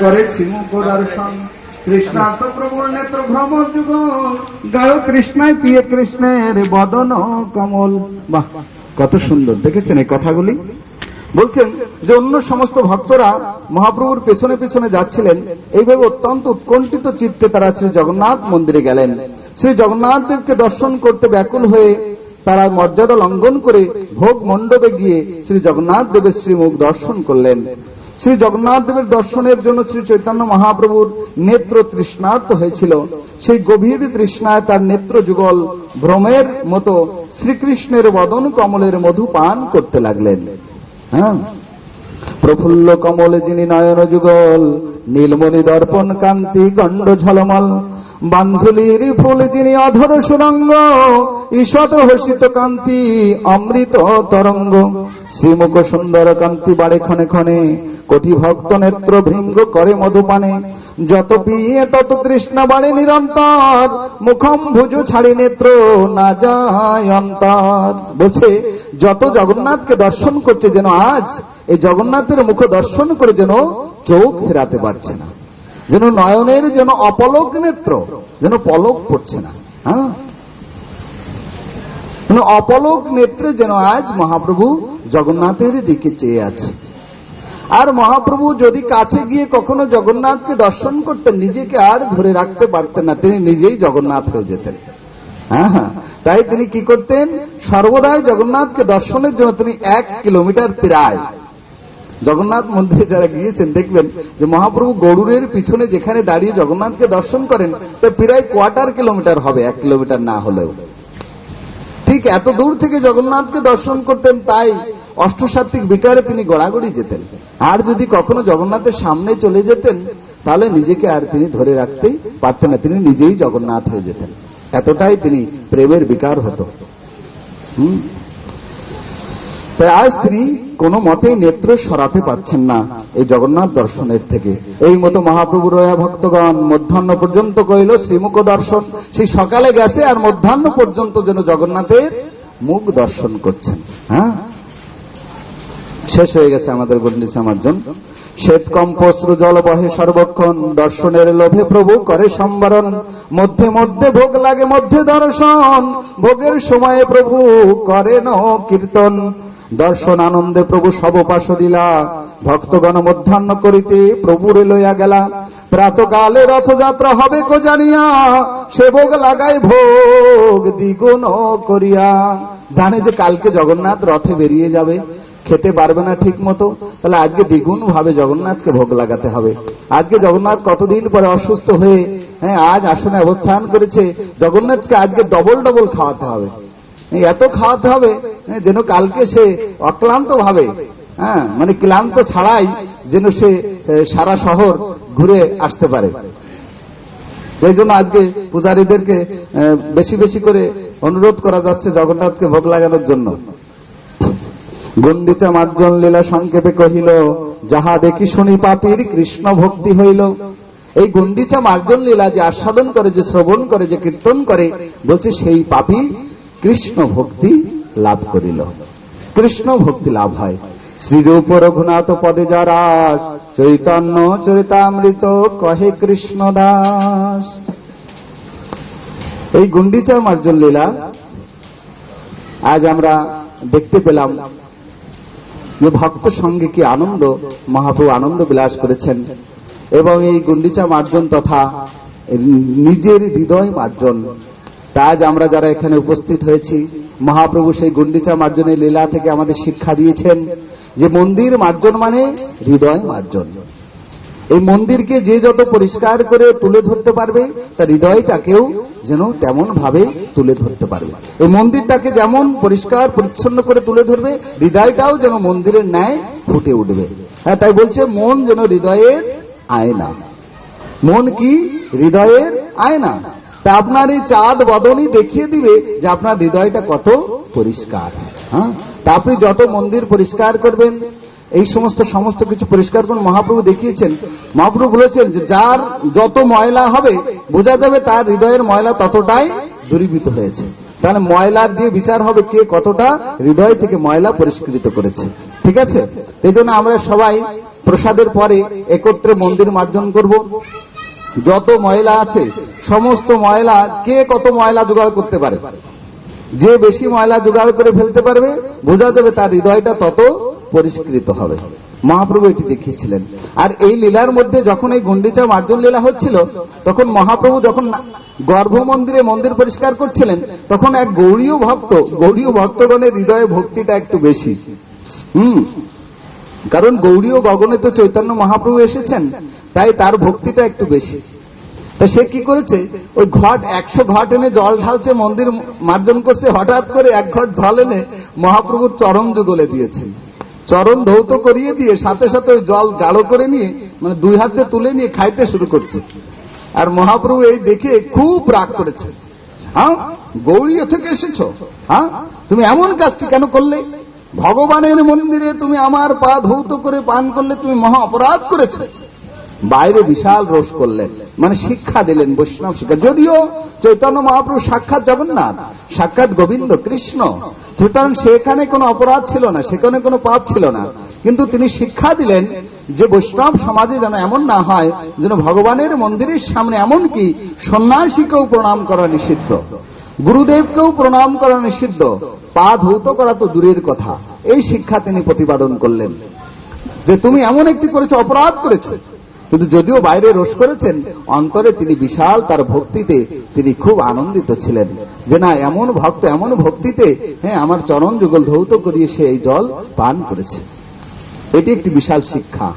করে শ্রীমুখ দর্শন। কৃষ্ণার্থ প্রভুর নেত্র ভ্রমণ যুগ। গাঢ় কৃষ্ণায় প্রিয় কৃষ্ণের বদন কমল। বাহ, কত সুন্দর। দেখেছেন এই কথাগুলি? বলছেন যে অন্য সমস্ত ভক্তরা মহাপ্রভুর পেছনে পেছনে যাচ্ছিলেন। এইভাবে অত্যন্ত উৎকণ্ঠিত চিত্তে তারা শ্রী জগন্নাথ মন্দিরে গেলেন। শ্রী জগন্নাথ দেবকে দর্শন করতে ব্যাকুল হয়ে তারা মর্যাদা লঙ্ঘন করে ভোগ মণ্ডপে গিয়ে শ্রী জগন্নাথ দেবের শ্রীমুখ দর্শন করলেন। শ্রী জগন্নাথ দেবের দর্শনের জন্য শ্রী চৈতন্য মহাপ্রভুর নেত্র তৃষ্ণার্ত হয়েছিল। সেই গভীর তৃষ্ণায় তার নেত্র যুগল ভ্রমের মতো শ্রীকৃষ্ণের বদন কমলের মধু পান করতে লাগলেন। হ্যাঁ? প্রফুল্ল কমল যিনি নয়ন যুগল, নীলমণি দর্পণ কান্তি গণ্ড ঝলমল বান্ধুলির ফুল যিনি অধর সুরঙ্গ ঈশত হসিত কান্তি, অমৃত তরঙ্গ। শ্রীমুখ সুন্দর কান্তি বাড়ে ক্ষণে ক্ষণে, কোটি ভক্ত নেত্র ভৃঙ্গ করে মধুপানে। যত পিয়ে তত তৃষ্ণা বাড়ে নিরন্তর, মুখম ভুজু ছাড়ি নেত্র, না যায় অন্তর। বলছে, যত জগন্নাথকে দর্শন করছে যেন আজ এই জগন্নাথের মুখ দর্শন করে যেন চোখ ফেরাতে পারছে না। যেন নয়নের যেন অপলক নেত্র, যেন পলক পড়ছে না হ্যাঁ? অপলক নেত্রে যেন আজ মহাপ্রভু জগন্নাথের দিকে চেয়ে আছে। আর মহাপ্রভু যদি কাছে গিয়ে কখনো জগন্নাথকে দর্শন করতেন, নিজেকে আর ধরে রাখতে পারতেন না, তিনি নিজেই জগন্নাথ হয়ে যেতেন। হ্যাঁ হ্যাঁ। তাই তিনি কি করতেন? সর্বদাই জগন্নাথকে দর্শনের জন্য তিনি এক কিলোমিটার প্রায় জগন্নাথ মন্দিরে যারা গিয়েছেন, দেখবেন যে মহাপ্রভু গরুরের পিছনে যেখানে দাঁড়িয়ে জগন্নাথকে দর্শন করেন, তা প্রায় কোয়ার্টার কিলোমিটার হবে, এক কিলোমিটার না হলেও। ঠিক এত দূর থেকে জগন্নাথকে দর্শন করতেন, তাই অষ্টসাত্ত্বিক বিকারে তিনি গড়াগড়ি যেতেন। আর যদি কখনো জগন্নাথের সামনে চলে যেতেন, তাহলে নিজেকে আর তিনি ধরে রাখতেই পারতেন না, তিনি নিজেই জগন্নাথ হয়ে যেতেন। এতটাই তিনি প্রেমের বিকার হতো। হুম? তাই তিনি কোনো মতেই নেত্র সরাতে পারছেন না এই জগন্নাথ দর্শনের থেকে। এই মতো মহাপ্রভু রয়া ভক্তগণ মধ্যাহ্ন পর্যন্ত কইল শ্রীমুখ দর্শন, সেই সকালে গেছে আর মধ্যাহ্ন পর্যন্ত যেন জগন্নাথের মুখ দর্শন করছেন। হ্যাঁ? শেষ হয়ে গেছে আমাদের গণ্ডিছে মার্জন শ্বেত কম্পশ্রু জল বহে সর্বক্ষণ, দর্শনের লোভে প্রভু করে সম্বরণ। মধ্যে মধ্যে ভোগ লাগে মধ্যে দর্শন, ভোগের সময়ে প্রভু করেন কীর্তন। দর্শন আনন্দে প্রভু সবপাশ দিলা। ভক্তগণ মধ্যাহ্ন করিতে প্রভুরে লইয়া গেলা। প্রাতকালে রথযাত্রা হবে কো জানিয়া সে ভোগ লাগাই ভোগ দ্বিগুণ করিয়া। জানে যে কালকে জগন্নাথ রথে বেরিয়ে যাবে। খেতে পারবে না ঠিক মতো তাহলে আজকে দ্বিগুণ ভাবে জগন্নাথকে ভোগ লাগাতে হবে। আজকে জগন্নাথ কতদিন পরে অসুস্থ হয়ে হ্যাঁ আজ আসনে অবস্থান করেছে। জগন্নাথকে আজকে ডবল ডবল খাওয়াতে হবে। এত খাওয়াতে হবে হ্যাঁ, যেন কালকে সে অক্লান্ত ভাবে হ্যাঁ মানে ক্লান্ত ছাড়াই যেন সে সারা শহর ঘুরে আসতে পারে। এই জন্য আজকে পূজারীদেরকে বেশি বেশি করে অনুরোধ করা যাচ্ছে জগন্নাথকে ভোগ লাগানোর জন্য। গন্ডিচা মার্জন লীলা সংক্ষেপে কহিল যাহা দেখি শুনি পাপির কৃষ্ণ ভক্তি হইল। এই গন্ডিচা মার্জন লীলা যে আস্বাদন করে যে শ্রবণ করে যে কীর্তন করে বলছে সেই পাপি কৃষ্ণ ভক্তি লাভ করিল। কৃষ্ণ ভক্তি লাভ হয়। শ্রীরূপ রঘুনাথ পদে যারাস, চৈতন্য চরিতামৃত কহে কৃষ্ণ দাস এই গুন্ডিচা মার্জন লীলা আজ আমরা দেখতে পেলাম যে ভক্ত সঙ্গে কি আনন্দ, মহাপ্রভু আনন্দ বিলাস করেছেন এবং এই গুন্ডিচা মার্জন তথা নিজের হৃদয় মার্জন আজ আমরা যারা এখানে উপস্থিত হয়েছি, মহাপ্রভু সেই গুন্ডিচা মার্জনের লীলা থেকে আমাদের শিক্ষা দিয়েছেন যে মন্দির মার্জন মানে হৃদয় মার্জন। এই মন্দিরকে যে যত পরিষ্কার করে তুলে ধরতে পারবে, তার হৃদয়টাকেও যেন তেমন ভাবে তুলে ধরতে পারবে। এই মন্দিরটাকে যেমন পরিষ্কার, পরিচ্ছন্ন করে তুলে ধরবে, হৃদয়টাও যেন মন্দিরের ন্যায় ফুটে উঠবে। হ্যাঁ তাই বলছে, মন যেন হৃদয়ের আয়না। মন কি? হৃদয়ের আয়না। তা আপনার এই চাঁদ বদনই দেখিয়ে দিবে যে আপনার হৃদয়টা কত পরিষ্কার হ্যাঁ? তা আপনি যত মন্দির পরিষ্কার করবেন, এই সমস্ত সমস্ত কিছু পরিষ্কার করে মহাপ্রভু দেখিয়েছেন, মহাপ্রভু বলেছেন যে যার যত ময়লা হবে, বোঝা যাবে তার হৃদয়ের ময়লা ততটাই দূরীভূত হয়েছে। তাহলে ময়লার দিয়ে বিচার হবে কে কতটা হৃদয় থেকে ময়লা পরিষ্কৃত করেছে। ঠিক আছে? এই আমরা সবাই প্রসাদের পরে একত্রে মন্দির মার্জন করব। যত ময়লা আছে, সমস্ত ময়লা, কে কত ময়লা জোগাড় করতে পারে? যে বেশি ময়লা জোগাড় করে ফেলতে পারবে, বোঝা যাবে তার হৃদয়টা তত পরিষ্কৃত হবে। মহাপ্রভু এটি দেখিয়েছিলেন। আর এই লীলার মধ্যে যখন এই গন্ডিচা মার্জন লীলা হচ্ছিল, তখন মহাপ্রভু যখন গর্ভ মন্দিরে মন্দির পরিষ্কার করছিলেন, তখন এক গৌড়ীয় ভক্ত গৌরীয় ভক্তগণের হৃদয়ে ভক্তিটা একটু বেশি। হুম, কারণ গৌরীয় গগনে তো চৈতন্য মহাপ্রভু এসেছেন। তাই তার ভক্তিটা একটু বেশি। তা সে কি করেছে? ওই ঘট, একশো ঘট এনে জল ঢালছে, মন্দির মার্জন করছে, হঠাৎ করে এক ঘট জল এনে মহাপ্রভুর চরম যুগলে দিয়েছেন চরণ ধৌত করিয়ে দিয়ে সাথে সাথে ওই জল গাঢ় করে নিয়ে মানে দুই হাতে তুলে নিয়ে খাইতে শুরু করছে। আর মহাপ্রভু এই দেখে খুব রাগ করেছে। হ্যাঁ? গৌরীয় থেকে এসেছ? হ্যাঁ? তুমি এমন কাজটি কেন করলে? ভগবানের মন্দিরে তুমি আমার পা ধৌত করে পান করলে তুমি মহা অপরাধ করেছ। বাইরে বিশাল রোষ করলেন। মানে শিক্ষা দিলেন বৈষ্ণব শিক্ষা। যদিও চৈতন্য মহাপ্রভু সাক্ষাৎ জগন্নাথ, সাক্ষাৎ গোবিন্দ, কৃষ্ণ। সুতরাং সেখানে কোনো অপরাধ ছিল না, সেখানে কোনো পাপ ছিল না। কিন্তু তিনি শিক্ষা দিলেন যে বৈষ্ণব সমাজে যেন এমন না হয় যেন ভগবানের মন্দিরের সামনে এমনকি সন্ন্যাসীকেও প্রণাম করা নিষিদ্ধ, গুরুদেবকেও প্রণাম করা নিষিদ্ধ, পা ধৌত করা তো দূরের কথা। এই শিক্ষা তিনি প্রতিপাদন করলেন। যে তুমি এমন একটি করেছ, অপরাধ করেছ কিন্তু যদিও বাইরে রোষ করেছেন, অন্তরে তিনি বিশাল তার ভক্তিতে তিনি খুব আনন্দিত ছিলেন। যে না, এমন ভক্ত, এমন ভক্তিতে হ্যাঁ আমার চরণ যুগল ধৌত করিয়ে সে এই জল পান করেছে। এটি একটি বিশাল শিক্ষা।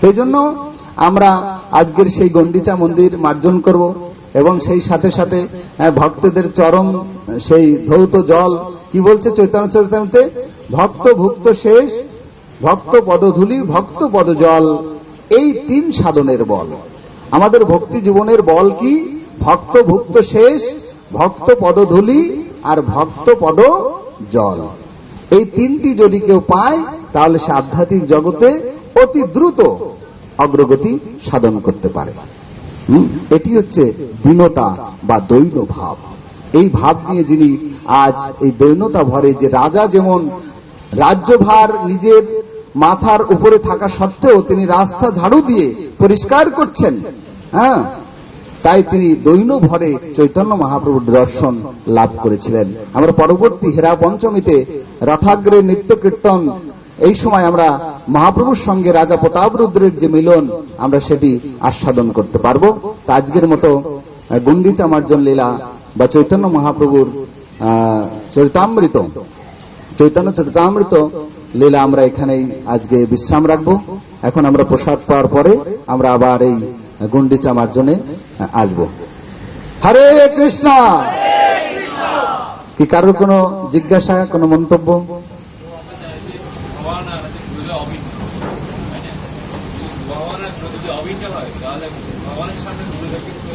সেই জন্য আমরা আজকের সেই গন্ডিচা মন্দির মার্জন করব এবং সেই সাথে সাথে ভক্তদের চরম, সেই ধৌত জল, কি বলছে চৈতন্য চরিতামিতে ভক্ত ভুক্ত শেষ ভক্ত পদধূলি ভক্ত পদজল এই তিন সাধনের বল। আমাদের ভক্তি জীবনের বল কি? ভক্ত ভুক্ত শেষ, ভক্ত পদধূলি আর ভক্ত পদ জল। এই তিনটি যদি কেউ পায়, তাহলে সে আধ্যাত্মিক জগতে অতি দ্রুত অগ্রগতি সাধন করতে পারে। এটি হচ্ছে দীনতা বা দৈন ভাব। এই ভাব নিয়ে যিনি আজ এই দৈনতা ভরে যে রাজা যেমন রাজ্যভার নিজের মাথার উপরে থাকা সত্ত্বেও তিনি রাস্তা ঝাড়ু দিয়ে পরিষ্কার করছেন। হ্যাঁ? তাই তিনি দৈন ভরে চৈতন্য মহাপ্রভুর দর্শন লাভ করেছিলেন। আমরা পরবর্তী হেরা পঞ্চমীতে রথাগ্রে নৃত্য কীর্তন এই সময় আমরা মহাপ্রভুর সঙ্গে রাজা প্রতাপরুদ্রের যে মিলন আমরা সেটি আস্বাদন করতে পারব। তা আজকের মতো আহ, গুন্ডিচা মার্জন লীলা বা চৈতন্য মহাপ্রভুর চরিতামৃত। চৈতন্য চরিতামৃত লীলা আমরা এখানেই আজকে বিশ্রাম রাখব। এখন আমরা প্রসাদ পাওয়ার পরে আমরা আবার এই গুন্ডিচা মার্জনে আসব। হরে কৃষ্ণ! কি কারোর কোনো জিজ্ঞাসা কোনো মন্তব্য ভগবান আর গুরুদেব অভিন্ন তাই না? ভগবান আর যদি অভিন্ন হয় তাহলে ভগবানের সাথে গুরুদেব কিন্তু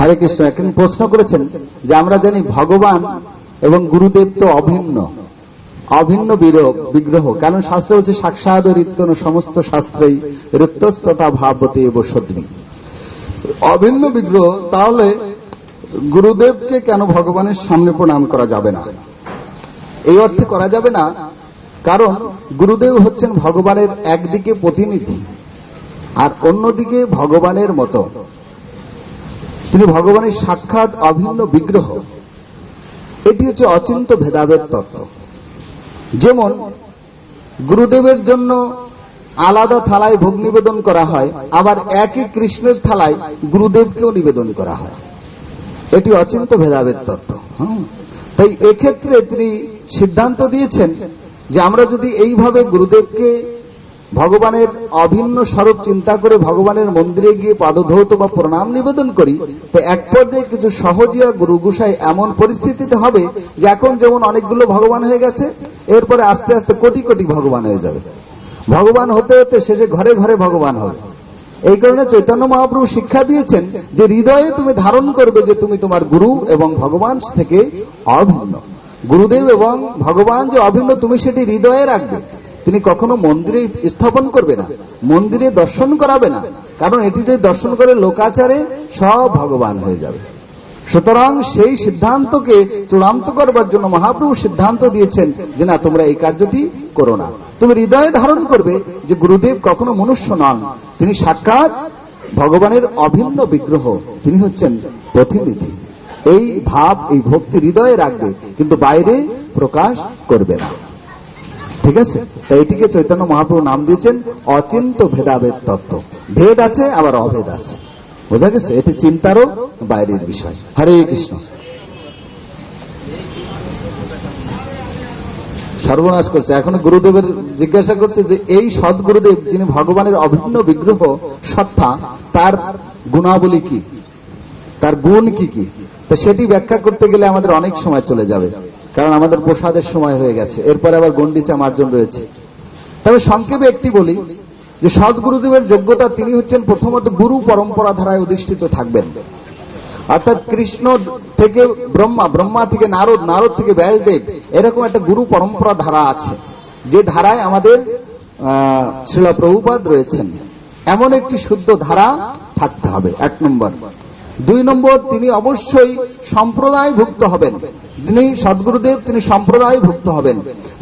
হরে কৃষ্ণ এখন প্রশ্ন করেছেন যে আমরা জানি ভগবান এবং গুরুদেব তো অভিন্ন। অভিন্ন বিরোগ, বিগ্রহ। কারণ শাস্ত্র হচ্ছে সাক্ষাৎ সমস্ত শাস্ত্রেই ঋত্তস্ততা ভাবতী বসদ্রী অভিন্ন বিগ্রহ, তাহলে গুরুদেবকে কেন ভগবানের সামনে প্রণাম করা যাবে না? এই অর্থে করা যাবে না, কারণ গুরুদেব হচ্ছেন ভগবানের একদিকে প্রতিনিধি, আর অন্যদিকে ভগবানের মতো। তিনি ভগবানের সাক্ষাৎ অভিন্ন বিগ্রহ। এটি হচ্ছে অচিন্ত ভেদাভেদ তত্ত্ব। যেমন, গুরুদেবের জন্য আলাদা থালায় ভোগ নিবেদন করা হয়, আবার একই কৃষ্ণের থালায় গুরুদেবকেও নিবেদন করা হয়। এটি অচিন্ত ভেদাভেদ তত্ত্ব। তাই এক্ষেত্রে তিনি সিদ্ধান্ত দিয়েছেন যে আমরা যদি এইভাবে গুরুদেবকে ভগবানের অভিন্ন স্বরূপ চিন্তা করে ভগবানের মন্দিরে গিয়ে পাদধৌত বা প্রণাম নিবেদন করি, তো এক পর্যায়ে কিছু সহজিয়া গুরু গুসাই এমন পরিস্থিতিতে হবে যে এখন যেমন অনেকগুলো ভগবান হয়ে গেছে, এরপরে আস্তে আস্তে কোটি কোটি ভগবান হয়ে যাবে। ভগবান হতে হতে শেষে ঘরে ঘরে ভগবান হবে। এই কারণে চৈতন্য মহাপ্রভু শিক্ষা দিয়েছেন যে হৃদয়ে তুমি ধারণ করবে যে তুমি তোমার গুরু এবং ভগবান থেকে অভিন্ন। গুরুদেব এবং ভগবান যে অভিন্ন, তুমি সেটি হৃদয়ে রাখবে। তিনি কখনো মন্দিরে স্থাপন করবে না, মন্দিরে দর্শন করাবে না, কারণ এটি যদি দর্শন করে লোকাচারে সব ভগবান হয়ে যাবে। সুতরাং সেই সিদ্ধান্তকে চূড়ান্ত করবার জন্য মহাপ্রভু সিদ্ধান্ত দিয়েছেন যে না, তোমরা এই কার্যটি করো না। তুমি হৃদয়ে ধারণ করবে যে গুরুদেব কখনো মনুষ্য নন, তিনি সাক্ষাৎ ভগবানের অভিন্ন বিগ্রহ, তিনি হচ্ছেন প্রতিনিধি। এই ভাব, এই ভক্তি হৃদয়ে রাখবে, কিন্তু বাইরে প্রকাশ করবে না। ঠিক আছে? তাই এটিকে চৈতন্য মহাপ্রভু নাম দিয়েছেন অচিন্ত ভেদাভেদ তত্ত্ব। ভেদ আছে, আবার অভেদ আছে। বোঝা গেছে? এটি চিন্তারও বাইরের বিষয়। হরে কৃষ্ণ। সর্বনাশ করছে। এখন গুরুদেবের জিজ্ঞাসা করছে যে, এই সৎ গুরুদেব যিনি ভগবানের অভিন্ন বিগ্রহ সত্তা, তার গুণাবলী কি? তার গুণ কি কি? তো সেটি ব্যাখ্যা করতে গেলে আমাদের অনেক সময় চলে যাবে। কারণ আমাদের প্রসাদের সময় হয়ে গেছে। এরপরে আবার গন্ডিচা মার্জন রয়েছে। তবে সংক্ষেপে একটি বলি যে সৎ গুরুদেবের যোগ্যতা তিনি হচ্ছেন প্রথমত গুরু পরম্পরা ধারায় অধিষ্ঠিত থাকবেন। অর্থাৎ কৃষ্ণ থেকে ব্রহ্মা ব্রহ্মা থেকে নারদ নারদ থেকে ব্যাসদেব, এরকম একটা গুরু পরম্পরা ধারা আছে। যে ধারায় আমাদের শিলা প্রভুপাদ রয়েছেন। এমন একটি শুদ্ধ ধারা থাকতে হবে। এক নম্বর। দুই নম্বর, তিনি অবশ্যই সম্প্রদায় ভুক্ত হবেন। যিনি সদ্গুরুদেব, তিনি সম্প্রদায় ভুক্ত হবেন।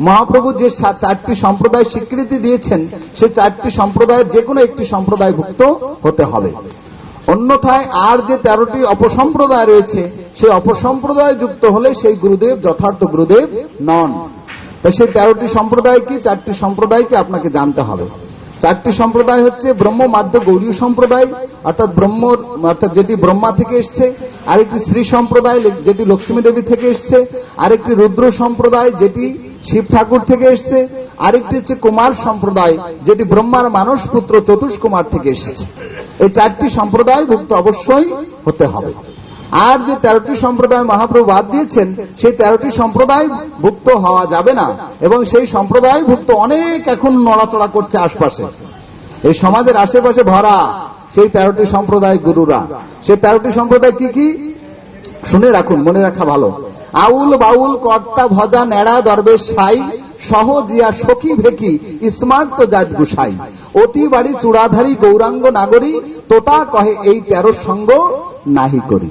মহাপ্রভু যে চারটি সম্প্রদায় স্বীকৃতি দিয়েছেন, সে চারটি সম্প্রদায়ের যে কোনো একটি সম্প্রদায় ভুক্ত হতে হবে। অন্যথায় আর যে তেরোটি অপসম্প্রদায় রয়েছে সেই অপসম্প্রদায় যুক্ত হলে সেই গুরুদেব যথার্থ গুরুদেব নন। তাই সেই তেরোটি সম্প্রদায় কি, চারটি সম্প্রদায়কে আপনাকে জানতে হবে। চারটি সম্প্রদায় হচ্ছে ব্রহ্ম, মাধ্য, গৌরীয় সম্প্রদায়, অর্থাৎ ব্রহ্ম, অর্থাৎ যেটি ব্রহ্মা থেকে এসছে, আরেকটি শ্রী সম্প্রদায় যেটি লক্ষ্মী দেবী থেকে এসছে, আরেকটি রুদ্র সম্প্রদায়, যেটি শিব ঠাকুর থেকে এসছে, আরেকটি হচ্ছে কুমার সম্প্রদায়, যেটি ব্রহ্মার মানস পুত্র চতুষ কুমার থেকে এসেছে। এই চারটি সম্প্রদায় ভুক্ত অবশ্যই হতে হবে। আর যে তেরোটি সম্প্রদায় মহাপ্রভু বাদ দিয়েছেন, সেই তেরোটি সম্প্রদায় ভুক্ত হওয়া যাবে না। এবং সেই সম্প্রদায় ভুক্ত অনেক এখন নড়াচড়া করছে আশপাশে। এই সমাজের আশেপাশে ভরা সেই তেরোটি সম্প্রদায় গুরুরা। সেই তেরোটি সম্প্রদায় কি কি? শুনে রাখুন, মনে রাখা ভালো। আউল বাউল, কর্তা ভজা, নেড়া, দরবেশ, সাই সহজিয়া সখী, ভেকি স্মার্ট তো জাত গুসাই। অতি বাড়ি চূড়াধারী গৌরাঙ্গ নাগরী, তোতা কহে এই তেরো সঙ্গ নাহি করি।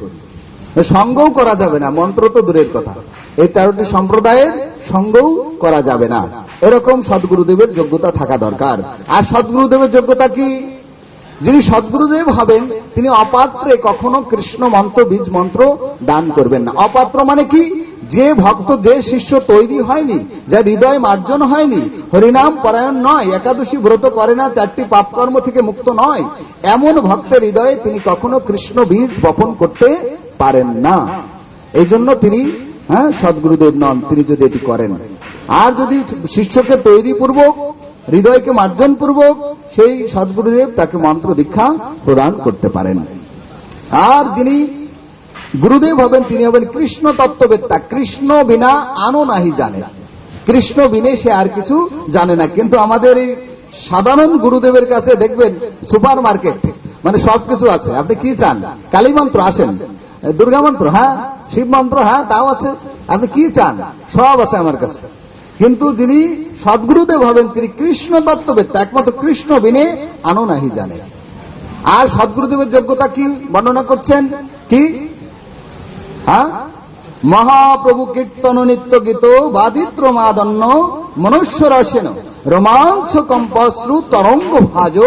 সঙ্গও করা যাবে না, মন্ত্র তো দূরের কথা। এই তেরোটি সম্প্রদায়ের সঙ্গও করা যাবে না। এরকম সদ্গুরুদেবের যোগ্যতা থাকা দরকার। আর সদ্গুরুদেবের যোগ্যতা কি? যিনি সদ্গুরুদেব হবেন, তিনি অপাত্রে কখনো কৃষ্ণ মন্ত্র, বীজ মন্ত্র দান করবেন না। অপাত্র মানে কি? যে ভক্ত, যে শিষ্য তৈরি হয়নি যা হৃদয় মার্জন হয়নি, হরিনাম পরায়ণ নয়, একাদশী ব্রত করে না, চারটি পাপকর্ম থেকে মুক্ত নয়, এমন ভক্তের হৃদয়ে তিনি কখনো কৃষ্ণ বীজ বপন করতে পারেন না। এই জন্য তিনি হ্যাঁ সদ্গুরুদেব নন, তিনি যদি এটি করেন। আর যদি শিষ্যকে তৈরি পূর্বক হৃদয়কে মার্জন পূর্বক সেই সদ্গুরুদেব তাকে মন্ত্র দীক্ষা প্রদান করতে পারেন। আর যিনি গুরুদেব হবেন, তিনি হবেন কৃষ্ণ তত্ত্ববেত্তা কৃষ্ণ বিনা আনো নাহি জানে। কৃষ্ণ বিনে সে আর কিছু জানে না। কিন্তু আমাদের এই সাধারণ গুরুদেবের কাছে দেখবেন সুপার মার্কেট মানে সবকিছু আছে। আপনি কি চান? কালী মন্ত্র আসেন। দুর্গা মন্ত্র হ্যাঁ? শিব মন্ত্র হ্যাঁ তাও আছে। আপনি কি চান? সব আছে আমার কাছে। কিন্তু যিনি সদ্গুরুদেব হবেন, তিনি কৃষ্ণ তত্ত্ববেত্তা একমাত্র কৃষ্ণ বিনে আনো নাহি জানে। আর সদ্গুরুদেবের যোগ্যতা কি বর্ণনা করছেন? কি? হ্যাঁ? মহাপ্রভু কীর্তন নিত্য গীত বাদিত্র মাদন্য মনুষ্য রসেন রোমাঞ্চ কম্পশ্রু তরঙ্গ ভাজ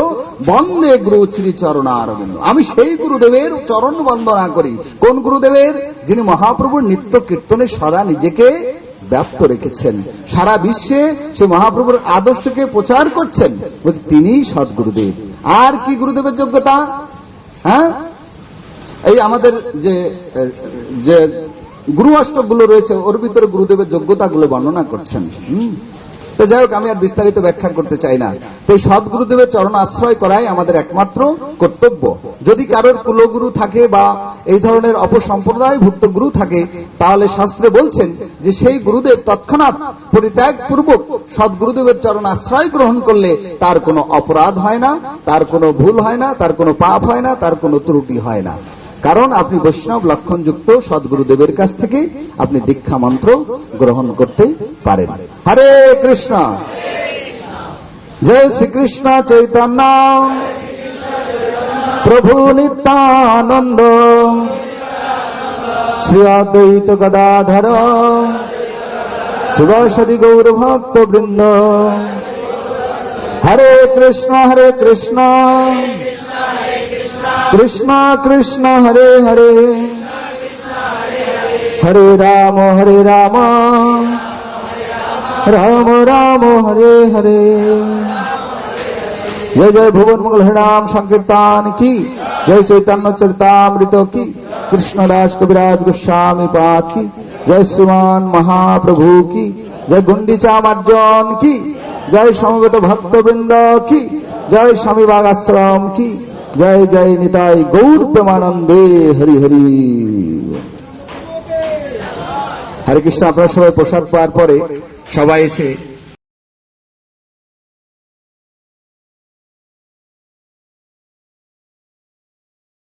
বন্দে গুরু শ্রী চরণারবিন্দ। আমি সেই গুরুদেবের চরণ বন্দনা করি। কোন গুরুদেবের? যিনি মহাপ্রভুর নিত্য কীর্তনে সদা নিজেকে ব্যাপ্ত রেখেছেন। সারা বিশ্বে সে মহাপ্রভুর আদর্শকে প্রচার করছেন। তিনি সদ্গুরুদেব। আর কি গুরুদেবের যোগ্যতা? হ্যাঁ? এই আমাদের যে যে গুরু অষ্টকগুলো রয়েছে, ওর ভিতরে গুরুদেবের যোগ্যতাগুলো বর্ণনা করছেন। হুম? তো যাই হোক, আমি আর বিস্তারিত ব্যাখ্যা করতে চাই না। তো এই সদ্গুরুদেবের চরণ আশ্রয় করাই আমাদের একমাত্র কর্তব্য। যদি কারোর কুলগুরু থাকে বা এই ধরনের অপসম্প্রদায় ভুক্ত গুরু থাকে, তাহলে শাস্ত্রে বলছেন যে সেই গুরুদেব তৎক্ষণাৎ পরিত্যাগ পূর্বক সদ্গুরুদেবের চরণ আশ্রয় গ্রহণ করলে তার কোনো অপরাধ হয় না, তার কোনো ভুল হয় না, তার কোনো পাপ হয় না, তার কোনো ত্রুটি হয় না। কারণ আপনি বৈষ্ণব লক্ষণযুক্ত সদ্গুরুদেবের কাছ থেকে আপনি দীক্ষা মন্ত্র গ্রহণ করতে পারেন। হরে কৃষ্ণ। জয় শ্রীকৃষ্ণ চৈতন্য। প্রভু নিত্যানন্দ। শ্রী অদ্বৈত গদাধর। শিবসদি গৌর ভক্ত বৃন্দ। হরে কৃষ্ণ হরে কৃষ্ণ। কৃষ্ণ কৃষ্ণ, হরে হরে। হরে রাম হরে রাম। রাম রাম, হরে হরে। জয় জয় ভুবন মঙ্গল হরিনাম সংকীর্তন কি? জয় চৈতন্য, চরিতামৃত কি? কৃষ্ণদাস কবিরাজ, গোস্বামী পাঠ কি? জয় শ্রীমান মহাপ্রভু কি? জয় গুন্ডিচা মার্জন কি? জয় সমবেত ভক্তবৃন্দ কি? জয় স্বামী বাগাশ্রম কি? জয় জয় নিতাই গৌর প্রেমানন্দে, হরি হরি। হরে কৃষ্ণ, আপনার সবাই প্রসাদ পাওয়ার পরে সবাই এসে